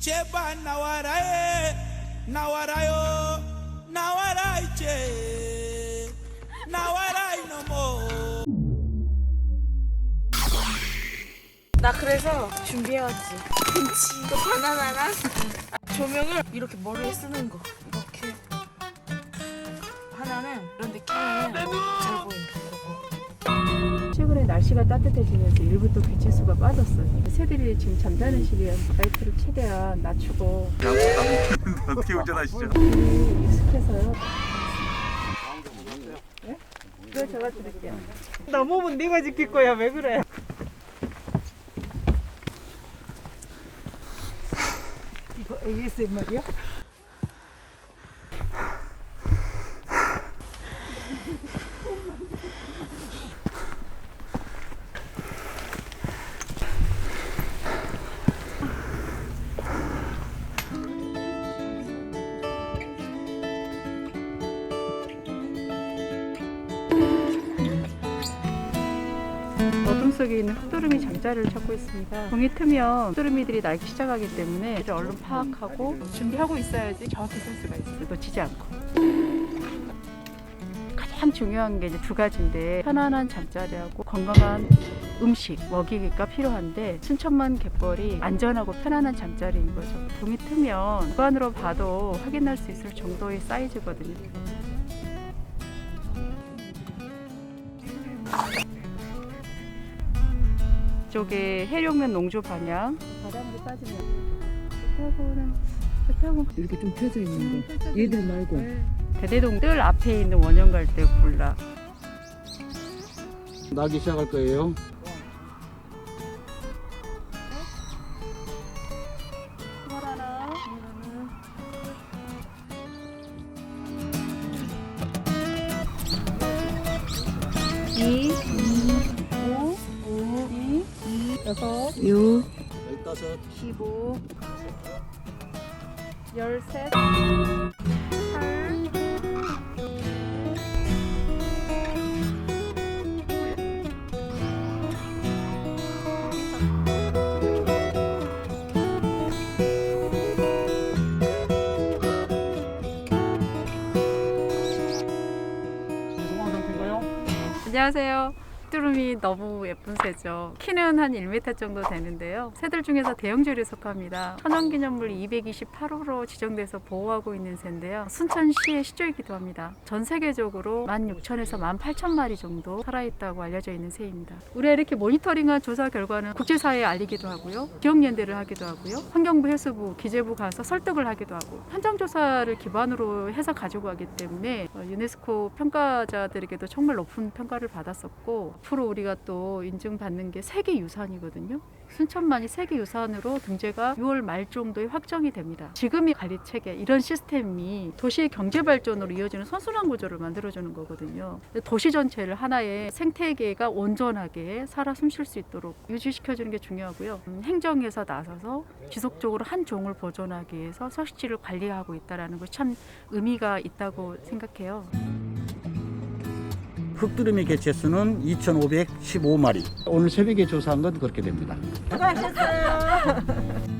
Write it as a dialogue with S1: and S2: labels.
S1: 제발 나와라 에 나와라요 나와라 이제 나와라 이놈아
S2: 나 그래서 준비해왔지. 김치, 또 바나나랑 조명을 이렇게 머리에 쓰는 거. 이렇게.
S3: 날씨가 따뜻해지면서 일부 또 개체수가 빠졌어요. 새들이 지금 잠자는 시기에 라이트를 최대한 낮추고
S4: 어떻게 운전하시죠?
S3: 이 익숙해서요. 네? 이거 제가 드릴게요.
S5: 나 몸은 네가 지킬 거야 왜 그래? 이거 ASMR이야?
S3: 속에 있는 흑도름이 잠자리를 찾고 있습니다. 동이 트면 흑도름이들이 날기 시작하기 때문에 얼른 파악하고 준비하고 있어야지 정확히 쏠 수가 있어요. 놓치지 않고. 가장 중요한 게 이제 두 가지인데 편안한 잠자리하고 건강한 음식, 먹이기가 필요한데 순천만 갯벌이 안전하고 편안한 잠자리인 거죠. 동이 트면 육안으로 봐도 확인할 수 있을 정도의 사이즈거든요. 쪽에 해룡면 농조 방향 바람으로 빠지면 타고는 타고
S5: 이렇게 좀 펴져 있는 거. 얘들 말고.
S3: 대대동 뜰 앞에 있는 원형 갈때 골라
S6: 나기 시작할 거예요.
S3: 이, 여섯, 육,
S6: 열다섯,
S3: 십오, 열셋, 팔,
S6: 성황 상태인가요?
S3: 안녕하세요. 뚜루미 너무 예쁜 새죠. 키는 한 1m 정도 되는데요. 새들 중에서 대형조류에 속합니다. 천연기념물 228호로 지정돼서 보호하고 있는 새인데요. 순천시의 시조이기도 합니다. 전 세계적으로 16,000에서 18,000마리 정도 살아있다고 알려져 있는 새입니다. 우리가 이렇게 모니터링한 조사 결과는 국제사회에 알리기도 하고요. 지역연대를 하기도 하고요. 환경부, 해수부, 기재부 가서 설득을 하기도 하고 현장조사를 기반으로 해서 가지고 가기 때문에 어, 유네스코 평가자들에게도 정말 높은 평가를 받았었고 앞으로 우리가 또 인증받는 게 세계 유산이거든요. 순천만이 세계 유산으로 등재가 6월 말 정도에 확정이 됩니다. 지금이 관리 체계 이런 시스템이 도시의 경제 발전으로 이어지는 선순환 구조를 만들어주는 거거든요. 도시 전체를 하나의 생태계가 온전하게 살아 숨쉴 수 있도록 유지시켜주는 게 중요하고요. 음, 행정에서 나서서 지속적으로 한 종을 보존하기 위해서 서식지를 관리하고 있다라는 것이 참 의미가 있다고 생각해요.
S6: 흑두루미 개체수는 2,515마리. 오늘 새벽에 조사한 건 그렇게 됩니다.
S2: 수고하셨어요.